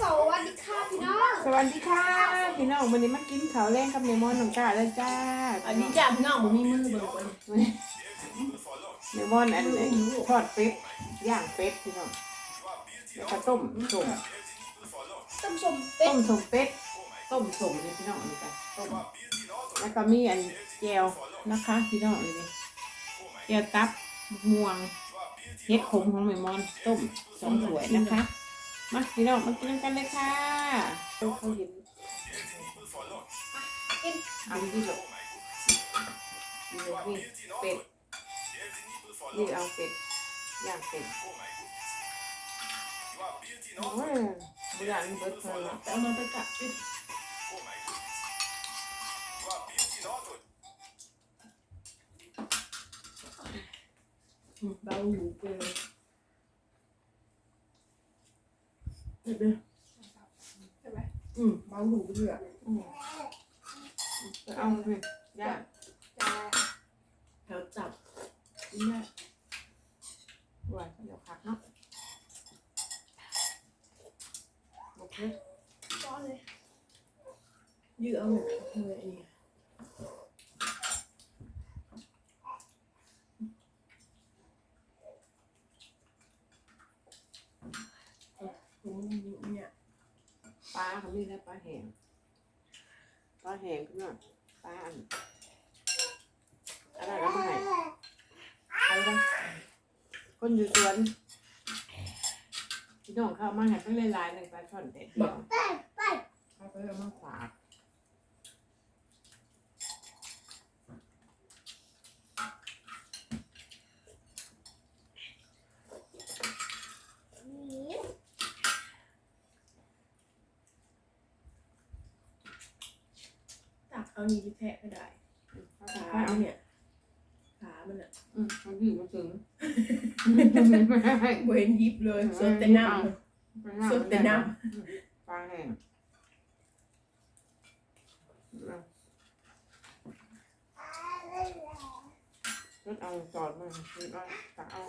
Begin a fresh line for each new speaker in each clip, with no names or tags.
สวัสดีค่ะพี่น้อง
สวัสดีค่ะ พี่น้องวันนี้มากินข้าวแรงกับเมมอนน้องกาแล้วจ้า
อันนี้จ้าพี่น้องผมมีมือเบิกคน
เมมอนอันนี้ทอดเป็ดย่างเป็ดพี่น้องแล้วก็ต้มส้ม
ต้มสมเป็
ต้
ด
มส้มเป็ดต้มส้มนี่พี่น้องอันนี้กันต้มแล้วก็มีอันแจวนะคะ พี่น้องอันนี้แจวตับม่วงเห็ดขมของเมมอนต้มสองถ้วยนะคะ มาพี่น้องมากินกันเลยค่ะเขาเห็น
กิน
เอาที่หลบนี่เป็ดนี่เอาเป็ดย่างเป็ดโอ้ยบุญานเบิดเลยนะ
แต่เอามาไประกาศปิดเบาหูเกิน เด็ดเลย
ใช่ไหม
อืมเบาหูเบื่อ
อืมเอาเลยย่าง
จ้า
แถวจับนี่แม่
ด้วยเดี๋ยวพักเนาะโอเค
ร้อนเลย
ยืดเอาแบบเลยอันนี้ ผมเนี่ย
ปลาเขามีแล้วปลาแห้งปลาแห้งพี่น้องปลาอันอะไรแล้วมาให้เอาละคนอยู่สวนพี่น้องเข้ามาให้เพิ่งลายๆหนึ่งปลาช่อนเด็ดเดียวเขาก็เลยมาฝาก
เอานี้ไปแทะก็ได้
เขา
ขา
ขายเอาเนี่ย
เนี่ยขามันอะ
อืมเขาอยู่มาถึง
เวนยิบเลยสดแต่น้ำสดแต่น้
ปลาแห้งรถเอาจอดมาคือเอาตักเอา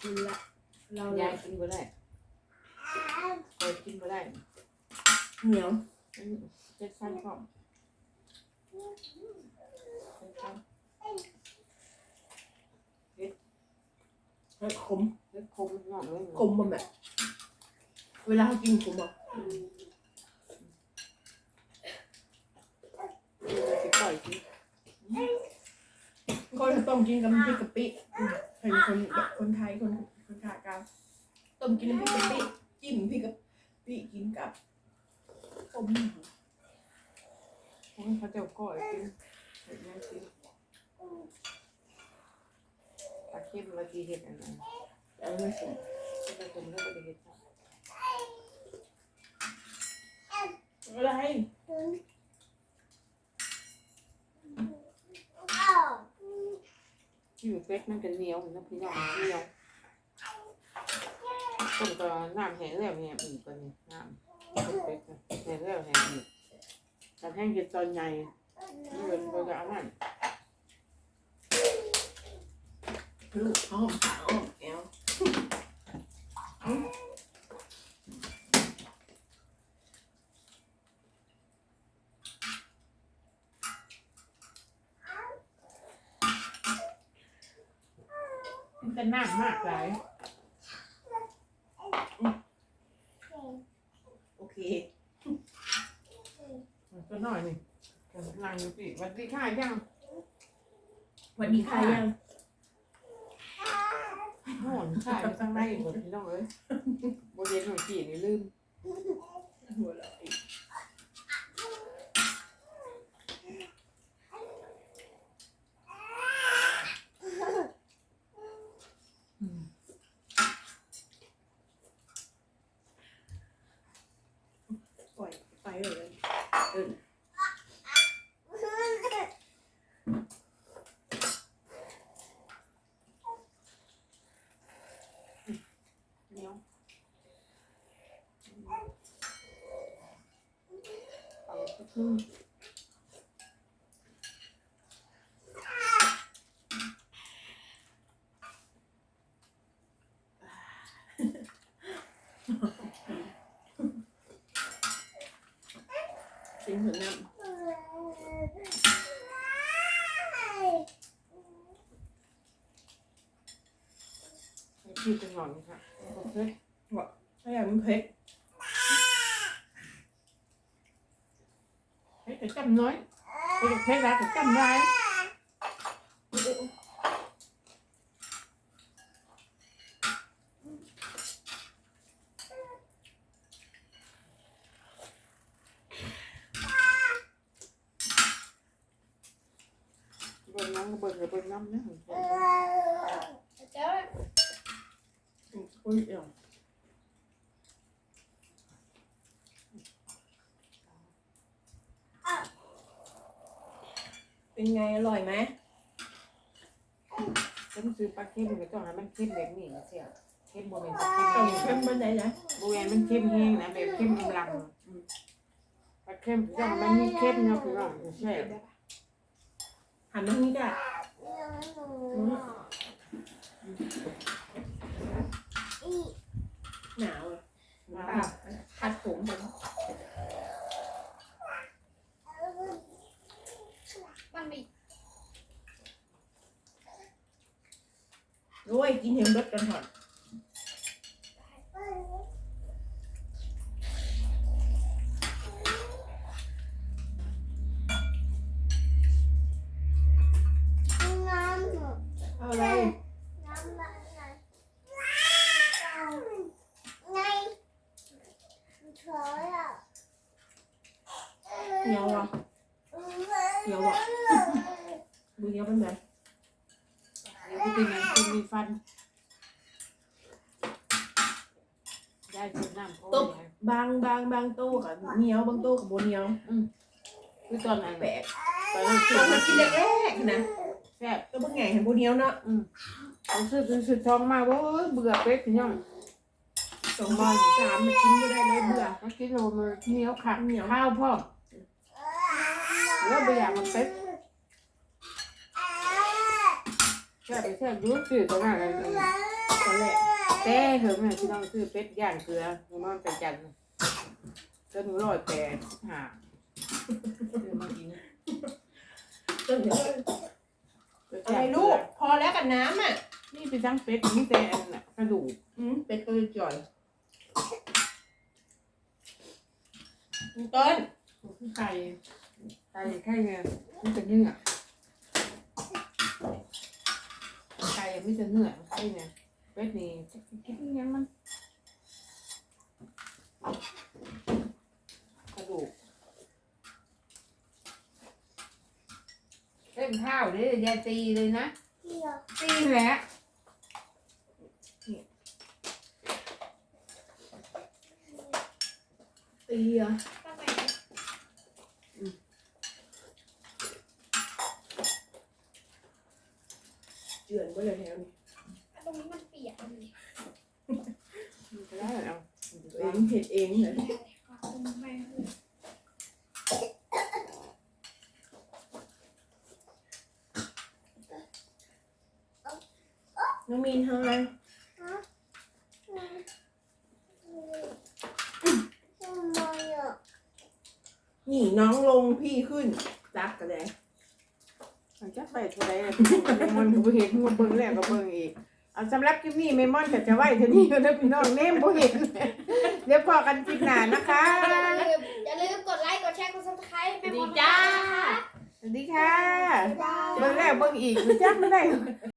กินละเรา
ยายกินบ่ได้คอยกินบ่ได้
เหนียว
เจ็ดสั้นพร้อมเจ็ดสั้น
แล้วขม
เล็กคมงอกเลย
ขมบ่แบบเวลาเขากินขมบอก
สิปล่อยสิ
ก็ต้มกินกับน้ำพริกกะปิเป็นคนแบบคนไทยคนคนขากลางต้มกินน้ำพริกกะปิจิ้มพริกกะปิกินกับ ต้ม
โอ้ยเขาจะก่อยกินเห็ดยังสิตาเข้มมาทีเห็ดอันนั้น
เอาไม่ใส่
ผสมแล้วก็ได้เห็ดค่ะ
อะไร
อยู่เป็ดมันจะเหนียวนะพี่น้องเหนียวต้มก็น้ำแห้งแล้วแห้งอีกกว่านี้น้ำ เป็ดน่ะแห้งแล้วแห้งอีกแต่แห้งเห็ดตอนใหญ่นี่เป็นโบราณนั่น
ลูกอ้อมขาอ้อมแอว
มันจะน้ำมากหลาย
โอ เค
ก็หน่อยหนึ่งนางอยู่สิวันดีค่ะยัง
วันนี้ใครยัง
หอนค่ะอยู่ข้างในหมดพี่น้องเอ้ยโบเดนของกี่นี่ลืม
หัวเราะอีก
อืม
ปล่อยไปเลยเออ
เหนียวเอาสักครึ่ง
กิน ถึงน้
ชื่อเป็นหนอนค่ะโอเคำ
ถ้าอยากมันเผ็ด
ให้แต่จำน้อยไปเด็กเพชรรักแต่จำได้ งเบิ่งก็เบิ่งเลยเบิ่งน้ำนะ
เจ้า
อุ้ยเอี่ยมเป็นไงอร่อยไหม
ฉันซื้อปลาเค็มก็ต้องให้มันเค็มแบบนี้เสียเค็มโบ่เป็นปลา
ต้ม
เค็ม
มันไดนนะโบ่
แมนมันเค็มแห้งนะแบบเค็มกำลังปลาเค็มต้องมันมีเค็มเนาะพี่น้องใช่
หันมานี่จ้ะหนาวอะ
มา
ตาคัดผมผม
มันมี
โอ้ยกินเห็มรสกันหอด เอาอะไรเหนียวอะเหนียวอะดู เหนียวเป็นไง
เดี๋ยวกูเป็นหยังกินมีฟันได้กินน้ำโค้ง
บางบางบางโต๊ะกับเหนียวบางโต๊ะกับโบเหนียว
คือตอนนั้น
แปล
แปะ
ก
ตอนนั้น
ต
ซื้
อ
อน
มา
มา
กิ
กิ
น
น
แรกๆนะ
แซ่บ
ก็เพิ่งไงเห็นโบเหนียวเนาะ
เอาซื้อซื้อซื้อทองมาเว้ยเบื่อเป็ดพี่น้อง
สองบาทสามมากินก็ได้เลยเบื่อ
มากินโลมันเหนียวขัก
เหนียว
ข้าวพ่อมแล้วไปอยากมันเป็ด แซ่บไปแซ่บอยุ่ซื้อตรงนั้นเลย
ตอนแรก
แต่เถอะแม่พี่น้องซื้อเป็ดย่างเกลือหนูนอนไปจันจนหนูรอยแปดหาซื้อมากิน
จนเดี๋ยวอะไรลูก พอแล้วกับน้ำอะ
นี่ไปทั้งเป็ดนี่แต่อันน่ะกระดูก
อืมเป็ดตัวจ่อยต้น
ไก่ไก่ไข่เนี่ยมันจะเนื้อ ไก่ไม่จะเนื้อไข่เนี่ยเป็ดนี่จะกินยังมันกระดูกเล่นข้าวเลยยายตีเลยนะตีแหละ
ตีอะ
ตั้งไหน
เจือนไปเลยแถวนี้
ตรงนี้มันเปียกเลย
มันจะได้เอา
ตัวเองเห็ดเองเลย
ไม่เลย
น้องมีนทำอะไรนี่น้องลงพี่ขึ้นจักกันเลย
มัน จะไปเท่าไรมันก็บ่เห็นมันเบิ่งแล้วก็เบิ่งอีกเอาสำหรับคลิปนี้เมมอนก็จะไว้เท่านี้นะพี่น้องเนมบ่เห็นเดี๋ยวพอกันคลิปหน้านะคะ
อย่าลืมอย่าลืมกดไลค์ กดแชร์ กดซับสไครต์ให้หมด
สวัสดีค่ะเบิ่งแล้วเบิ่งอีกจักไม่ได้